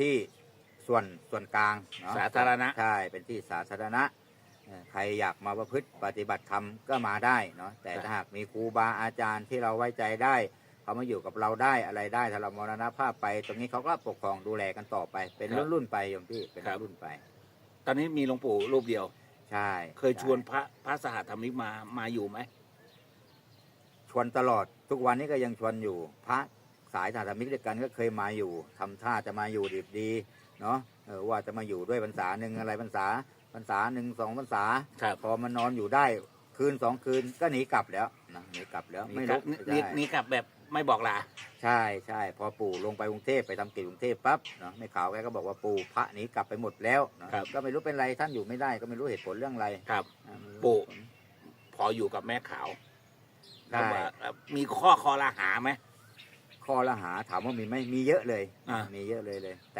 ที่ส่วนส่วนกลางเนาะสาธารณะ ใช่เป็นที่สาธารณะเอ่อใครอยากมาประพฤติปฏิบัติธรรมก็มาได้เนาะแต่ถ้าหากมีครูบาอาจารย์ที่เราไว้ใจได้ เขามาอยู่กับเราได้อะไรได้ถ้าเรามรณภาพไป ตรงนี้เขาก็ปกครองดูแลกันต่อไป เป็นรุ่นรุ่นๆไปโยมพี่เป็นรุ่นรุ่นๆไป ตอนนี้มีหลวงปู่รูปเดียว ใช่เคยชวนพระพระสหธรรมิกมามาอยู่ไหม ชวนตลอดทุกวันนี้ก็ยังชวนอยู่ พระ สายธรรมิกด้วยกันก็เคยมาอยู่ทำท่าจะมาอยู่ดีดีเนาะเออว่าจะมาอยู่ด้วยพรรษาหนึ่งอะไรพรรษาพรรษาหนึ่งสองพรรษาครับพอมันนอนอยู่ได้คืนสองคืนก็หนีกลับแล้วนะหนีกลับแล้วไม่รู้นี่ใช่นี่นี่กลับแบบไม่บอกลาใช่ใช่พอปู่ลงไปกรุงเทพไปทำกิจกรุงเทพปั๊บเนาะไม่ข่าวแกก็บอกว่าปู่พระหนีกลับไปหมดแล้วเนาะก็ไม่รู้เป็นไรท่านอยู่ไม่ได้ก็ไม่รู้เหตุผลเรื่องอะไรครับอ่าไม่รู้ปู่เหตุผลพออยู่กับแม่ขาวใช่แล้วว่าเอ่อมีข้อคอรหาไหม ข้อละหาถามว่ามีไหมมีเยอะเลยอ่ามีมีเยอะเลยเลยแต่